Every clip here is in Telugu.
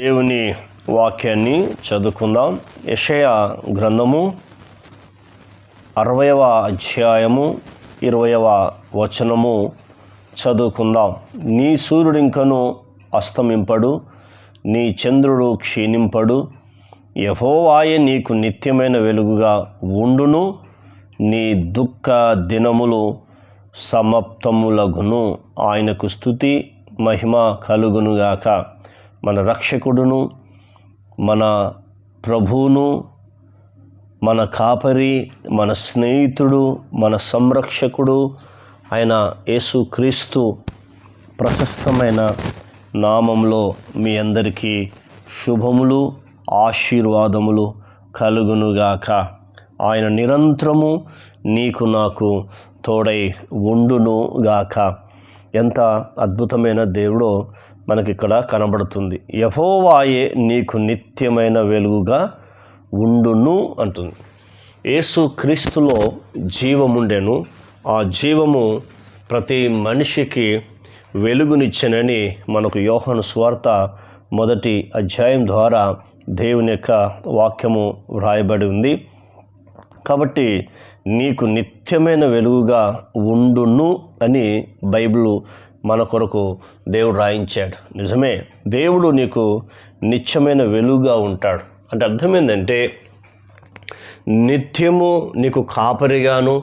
దేవుని వాక్యాన్ని చదువుకుందాం. యషయ గ్రంథము అరవయవ అధ్యాయము ఇరవయవ వచనము చదువుకుందాం. నీ సూర్యుడింకను అస్తమింపడు నీ చంద్రుడు క్షీణింపడు. యహోవాయే నీకు నిత్యమైన వెలుగుగా ఉండును నీ దుఃఖ దినములు సమాప్తములగును. ఆయనకు స్థుతి మహిమ కలుగునుగాక. మన రక్షకుడును మన ప్రభువును మన కాపరి మన స్నేహితుడు మన సంరక్షకుడు ఆయన యేసుక్రీస్తు ప్రశస్తమైన నామంలో మీ అందరికీ శుభములు ఆశీర్వాదములు కలుగునుగాక. ఆయన నిరంతరము నీకు నాకు తోడై ఉండునుగాక. ఎంత అద్భుతమైన దేవుడో మనకిక్కడ కనబడుతుంది. యహోవాయే నీకు నిత్యమైన వెలుగుగా ఉండును అంటుంది. యేసు క్రీస్తులో జీవముండెను. ఆ జీవము ప్రతి మనిషికి వెలుగునిచ్చెనని మనకు యోహను స్వార్త మొదటి అధ్యాయం ద్వారా దేవుని యొక్క వాక్యము వ్రాయబడి ఉంది. కాబట్టి నీకు నిత్యమైన వెలుగుగా ఉండును అని బైబిల్ మన కొరకు దేవుడు రాయించాడు. నిజమే దేవుడు నీకు నిత్యమైన వెలుగుగా ఉంటాడు. అంటే అర్థమైందంటే నిత్యము నీకు కాపరిగాను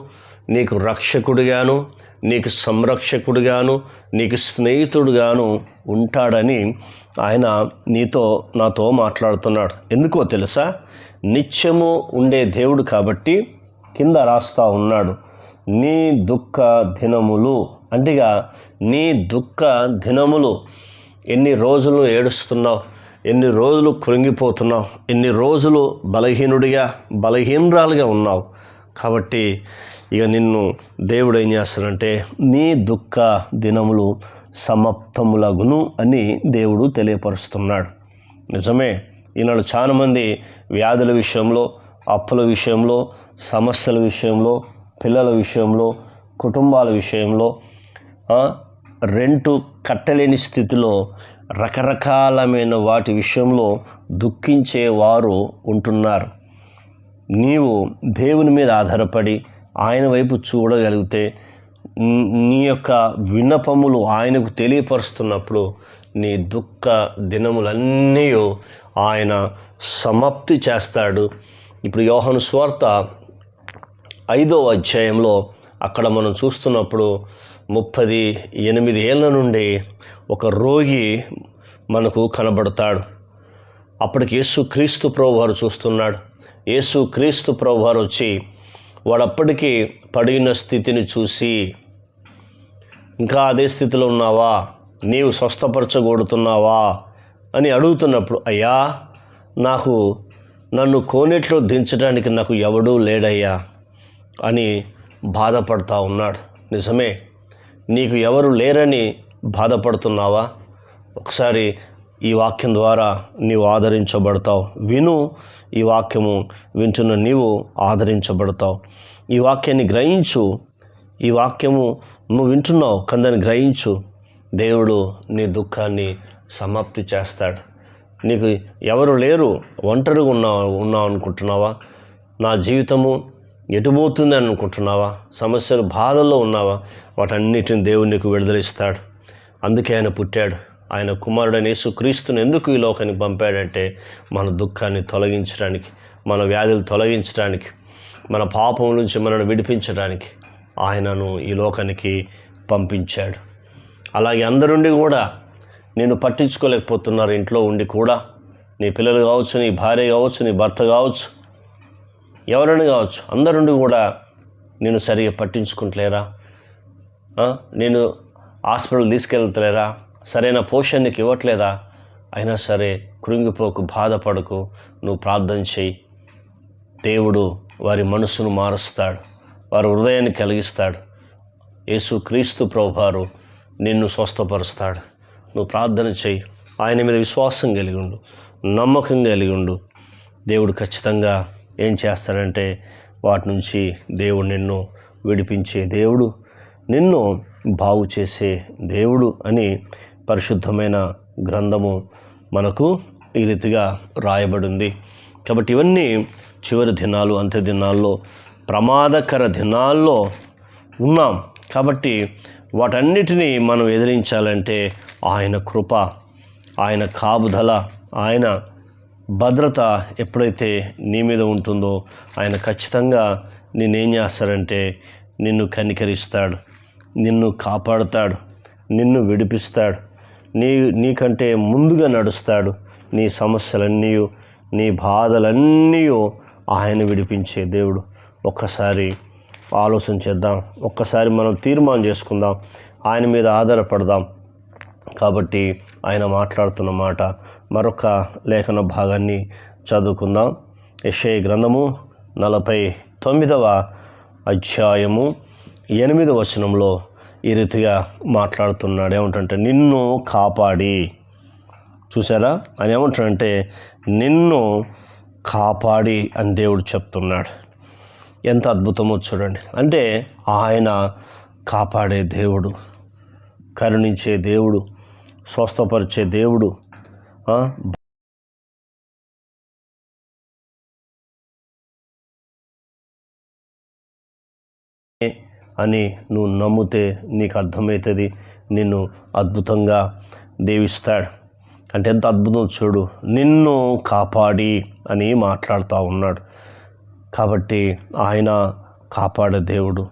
నీకు రక్షకుడిగాను నీకు సంరక్షకుడిగాను నీకు స్నేహితుడుగాను ఉంటాడని ఆయన నీతో నాతో మాట్లాడుతున్నాడు. ఎందుకో తెలుసా? నిత్యము ఉండే దేవుడు కాబట్టి కింద రాస్తా ఉన్నాడు. నీ దుఃఖ దినములు అంటేగా నీ దుఃఖ దినములు ఎన్ని రోజులు ఏడుస్తున్నావు ఎన్ని రోజులు కృంగిపోతున్నావు ఎన్ని రోజులు బలహీనుడిగా బలహీనరాలుగా ఉన్నావు. కాబట్టి ఇక నిన్ను దేవుడు ఏం చేస్తాడంటే నీ దుఃఖ దినములు సమాప్తములగును అని దేవుడు తెలియపరుస్తున్నాడు. నిజమే ఈనాడు చాలామంది వ్యాధుల విషయంలో అప్పుల విషయంలో సమస్యల విషయంలో పిల్లల విషయంలో కుటుంబాల విషయంలో రెంటు కట్టలేని స్థితిలో రకరకాలమైన వాటి విషయంలో దుఃఖించేవారు ఉంటున్నారు. నీవు దేవుని మీద ఆధారపడి ఆయన వైపు చూడగలిగితే నీ- నీ యొక్క విన్నపములు ఆయనకు తెలియపరుస్తున్నప్పుడు నీ దుఃఖ దినములన్నీ ఆయన సమాప్తి చేస్తాడు. ఇప్పుడు యోహను స్వార్త ఐదో అధ్యాయంలో అక్కడ మనం చూస్తున్నప్పుడు ముప్పది ఎనిమిది ఏళ్ళ నుండి ఒక రోగి మనకు కనబడతాడు. అప్పటికి యేసు క్రీస్తు ప్రభువారు చూస్తున్నాడు. యేసు క్రీస్తు ప్రభువారు వచ్చి వాడప్పటికీ పడిన స్థితిని చూసి ఇంకా అదే స్థితిలో ఉన్నావా? నీవు స్వస్థపరచగోడుతున్నావా అని అడుగుతున్నప్పుడు అయ్యా నాకు నన్ను కోనేట్లో దించడానికి నాకు ఎవడూ లేడయ్యా అని బాధపడతా ఉన్నాడు. నిజమే నీకు ఎవరు లేరని బాధపడుతున్నావా? ఒకసారి ఈ వాక్యం ద్వారా నీవు ఆదరించబడతావు. విను ఈ వాక్యము వింటున్న నీవు ఆదరించబడతావు. ఈ వాక్యాన్ని గ్రహించు. ఈ వాక్యము నువ్వు వింటున్నావు కందని గ్రహించు. దేవుడు నీ దుఃఖాన్ని సమాప్తి చేస్తాడు. నీకు ఎవరు లేరు ఒంటరిగా ఉన్నావు ఉన్నావు అనుకుంటున్నావా? నా జీవితము ఎటుపోతుంది అని అనుకుంటున్నావా సమస్యలు బాధల్లో ఉన్నావా? వాటన్నిటిని దేవుడు నీకు విడుదలిస్తాడు. అందుకే ఆయన పుట్టాడు. ఆయన కుమారుడైన యేసుక్రీస్తుని ఎందుకు ఈ లోకానికి పంపాడంటే మన దుఃఖాన్ని తొలగించడానికి మన వ్యాధులు తొలగించడానికి మన పాపం నుంచి మనల్ని విడిపించడానికి ఆయనను ఈ లోకానికి పంపించాడు. అలాగే అందరుండి కూడా నేను పట్టించుకోలేకపోతున్నారు. ఇంట్లో ఉండి కూడా నీ పిల్లలు కావచ్చు నీ భార్య కావచ్చు నీ భర్త కావచ్చు ఎవరైనా కావచ్చు అందరుండి కూడా నేను సరిగా పట్టించుకుంటలేరా? నేను హాస్పిటల్ తీసుకెళ్తలేరా? సరైన పోషణ నీకు ఇవ్వట్లేదా? అయినా సరే కృంగిపోకు బాధపడకు నువ్వు ప్రార్థన చేయి దేవుడు వారి మనసును మారుస్తాడు వారి హృదయాన్ని కలిగిస్తాడు. యేసు క్రీస్తు ప్రభువారు నిన్ను స్వస్థపరుస్తాడు. నువ్వు ప్రార్థన చేయి ఆయన మీద విశ్వాసం కలిగి ఉండు నమ్మకం కలిగి ఉండు. దేవుడు ఖచ్చితంగా ఏం చేస్తాడంటే వాటి నుంచి దేవుడు నిన్ను విడిపించే దేవుడు నిన్ను బాగు చేసే దేవుడు అని పరిశుద్ధమైన గ్రంథము మనకు ఈ రీతిగా రాయబడింది. కాబట్టి ఇవన్నీ చివరి దినాలు అంత్య దినాల్లో ప్రమాదకర దినాల్లో ఉన్నాం. కాబట్టి వాటన్నిటినీ మనం ఎదిరించాలంటే ఆయన కృప ఆయన కాపుదల ఆయన భద్రత ఎప్పుడైతే నీ మీద ఉంటుందో ఆయన ఖచ్చితంగా నిన్నేం చేస్తాడంటే నిన్ను కనికరిస్తాడు నిన్ను కాపాడుతాడు నిన్ను విడిపిస్తాడు నీ నీకంటే ముందుగా నడుస్తాడు. నీ సమస్యలన్నీ నీ బాధలన్నీ ఆయన విడిపించే దేవుడు. ఒక్కసారి ఆలోచన చేద్దాం ఒక్కసారి మనం తీర్మానం చేసుకుందాం ఆయన మీద ఆధారపడదాం. కాబట్టి ఆయన మాట్లాడుతున్న మాట మరొక లేఖన భాగాన్ని చదువుకుందాం. యశయ గ్రంథము నలభై తొమ్మిదవ అధ్యాయము ఎనిమిదవ వచనంలో ఈ రీతిగా మాట్లాడుతున్నాడు. ఏమంటంటే నిన్ను కాపాడి. చూసారా ఆయన ఏమంటాడంటే నిన్ను కాపాడి అని దేవుడు చెప్తున్నాడు. ఎంత అద్భుతమో చూడండి. అంటే ఆయన కాపాడే దేవుడు కరుణించే దేవుడు స్వస్థపరిచే దేవుడు అని నువ్వు నమ్మితే నీకు అర్థమవుతుంది. నిన్ను అద్భుతంగా దేవిస్తాడు. అంటే ఎంత అద్భుతం చూడు నిన్ను కాపాడి అని మాట్లాడుతూ ఉన్నాడు. కాబట్టి ఆయన కాపాడే దేవుడు.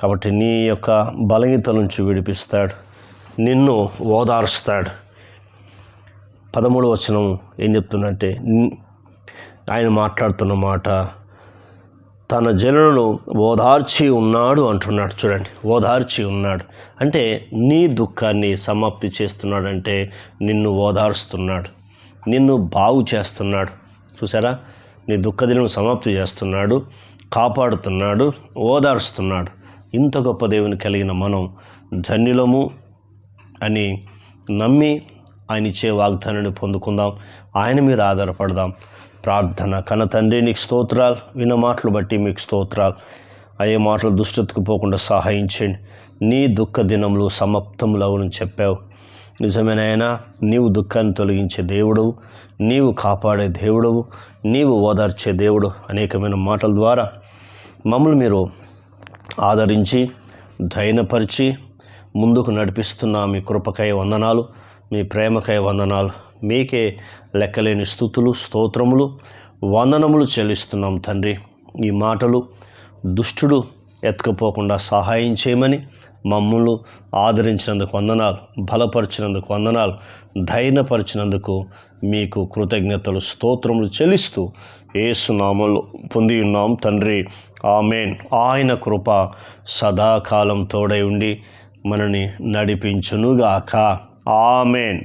కాబట్టి నీ యొక్క బలహీనత నుంచి విడిపిస్తాడు. నిన్ను ఓదారుస్తాడు. పదమూడు వచనం ఏం చెప్తుందంటే ఆయన మాట్లాడుతున్న మాట తన జనులను ఓదార్చి ఉన్నాడు అంటున్నాడు. చూడండి ఓదార్చి ఉన్నాడు. అంటే నీ దుఃఖాన్ని సమాప్తి చేస్తున్నాడంటే నిన్ను ఓదార్స్తున్నాడు. నిన్ను బాగు చేస్తున్నాడు. చూసారా? నీ దుఃఖదినం సమాప్తి చేస్తున్నాడు కాపాడుతున్నాడు ఓదార్స్తున్నాడు. ఇంత గొప్ప దేవుని కలిగిన మనం ధన్యులము అని నమ్మి ఆయన ఇచ్చే వాగ్దానాన్ని పొందుకుందాం. ఆయన మీద ఆధారపడదాం. ప్రార్థన కన్న తండ్రి నీకు స్తోత్రాలు. విన్న మాటలు బట్టి మీకు స్తోత్రాలు. అయ్యే మాటలు దుష్టతకు పోకుండా సహాయించండి. నీ దుఃఖ దినములు సమాప్తములవునని చెప్పావు. నిజమేనైనా నీవు దుఃఖాన్ని తొలగించే దేవుడు నీవు కాపాడే దేవుడు నీవు ఓదార్చే దేవుడు అనేకమైన మాటల ద్వారా మమ్మల్ని మీరు ఆదరించి ధైర్యపరిచి ముందుకు నడిపిస్తున్న మీ కృపకై వందనాలు మీ ప్రేమకై వందనాలు. మీకే లెక్కలేని స్థుతులు స్తోత్రములు వందనములు చెల్లిస్తున్నాం తండ్రి. ఈ మాటలు దుష్టుడు ఎత్తుకుపోకుండా సహాయం చేయమని మమ్మల్ని ఆదరించినందుకు వందనాలు బలపరిచినందుకు వందనాలు ధైర్యపరిచినందుకు మీకు కృతజ్ఞతలు స్తోత్రములు చెల్లిస్తూ ఏసునామలు పొంది ఉన్నాం తండ్రి. ఆమెన్. ఆయన కృప సదాకాలం తోడై ఉండి మనని నడిపించునుగాక. ఆమెన్.